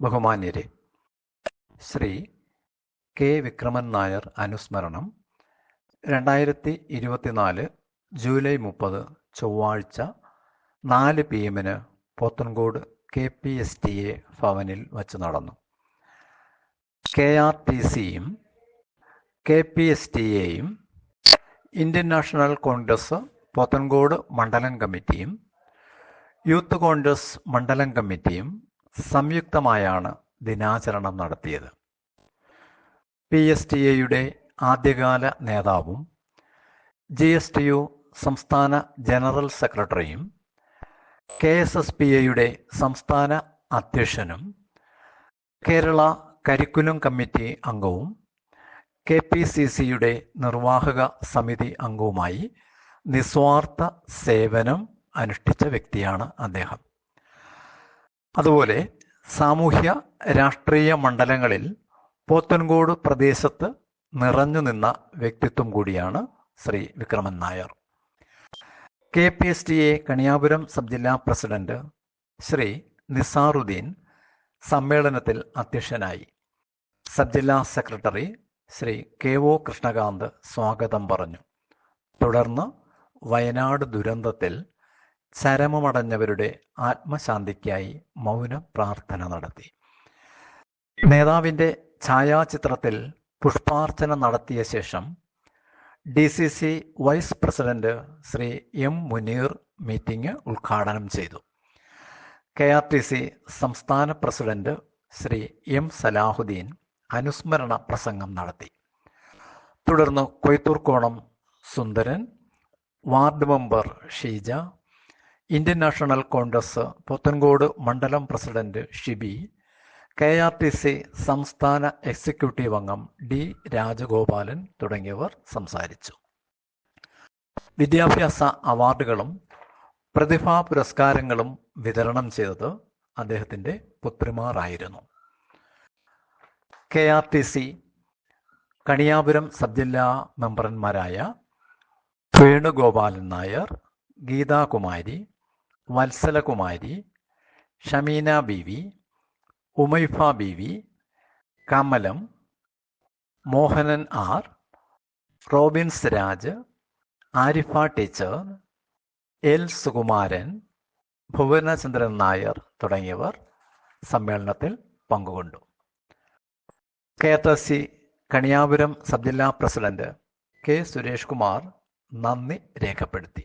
ബഹുമാന്യരെ Shri K. Vikraman Nair അനുസ്മരണം രണ്ടായിരത്തി ഇരുപത്തിനാല് ജൂലൈ മുപ്പത് ചൊവ്വാഴ്ച നാല് പി എമ്മിന് Pothencode K P S T A ഭവനിൽ വച്ച് നടന്നു. കെ ആർ ടി സിയും കെ പി എസ് ടി എയും ഇന്ത്യൻ നാഷണൽ കോൺഗ്രസ് പോത്തൻകോട് മണ്ഡലം കമ്മിറ്റിയും യൂത്ത് കോൺഗ്രസ് മണ്ഡലം കമ്മിറ്റിയും സംയുക്തമായാണ് ദിനാചരണം നടത്തിയത്. പി എസ് ടി എയുടെ ആദ്യകാല നേതാവും ജി എസ് ടി യു സംസ്ഥാന ജനറൽ സെക്രട്ടറിയും കെ എസ് എസ് പി എയുടെ സംസ്ഥാന അധ്യക്ഷനും കേരള കരിക്കുലം കമ്മിറ്റി അംഗവും കെ പി സി സിയുടെ നിർവാഹക സമിതി അംഗവുമായി നിസ്വാർത്ഥ സേവനം അനുഷ്ഠിച്ച വ്യക്തിയാണ് അദ്ദേഹം. അതുപോലെ സാമൂഹ്യ രാഷ്ട്രീയ മണ്ഡലങ്ങളിൽ പോത്തൻകോട് പ്രദേശത്ത് നിറഞ്ഞു നിന്ന വ്യക്തിത്വം കൂടിയാണ് Shri Vikraman Nair. K P S T A Kaniyapuram sub ജില്ലാ പ്രസിഡന്റ് ശ്രീ നിസാറുദ്ദീൻ സമ്മേളനത്തിൽ അധ്യക്ഷനായി. സബ് ജില്ലാ secretary Shri K O Krishnakant സ്വാഗതം പറഞ്ഞു. തുടർന്ന് വയനാട് ദുരന്തത്തിൽ ചരമമടഞ്ഞവരുടെ ആത്മശാന്തിക്കായി മൗന പ്രാർത്ഥന നടത്തി. നേതാവിന്റെ ഛായാചിത്രത്തിൽ പുഷ്പാർച്ചന നടത്തിയ ശേഷം D C C vice president Shri M Muneer meeting ഉദ്ഘാടനം ചെയ്തു. കെ ആർ ടി സി സംസ്ഥാന പ്രസിഡന്റ് ശ്രീ എം സലാഹുദ്ദീൻ അനുസ്മരണ പ്രസംഗം നടത്തി. തുടർന്ന് Koithoorkonam Sundaran ward member Sheeja Indian National Congress Puthencode മണ്ഡലം president Shibi K R T C സംസ്ഥാന എക്സിക്യൂട്ടീവ് അംഗം ഡി രാജഗോപാലൻ തുടങ്ങിയവർ സംസാരിച്ചു. വിദ്യാഭ്യാസ അവാർഡുകളും പ്രതിഭാ പുരസ്കാരങ്ങളും വിതരണം ചെയ്തത് അദ്ദേഹത്തിന്റെ പുത്രിമാരായിരുന്നു. K R T C Kaniyapuram സബ്ജില്ലാ മെമ്പർമാരായ Venugopalan Nair Geethakumari Vatsalakumari Shameena Beevi Umaifa Beevi Kamalam Mohanan R Robins Raj Arifa teacher L Sukumaran Bhuvanachandran Nair തുടങ്ങിയവർ സമ്മേളനത്തിൽ പങ്കുകൊണ്ടു. K S C Kaniyapuram sub ജില്ലാ പ്രസിഡന്റ് കെ സുരേഷ് കുമാർ നന്ദി രേഖപ്പെടുത്തി.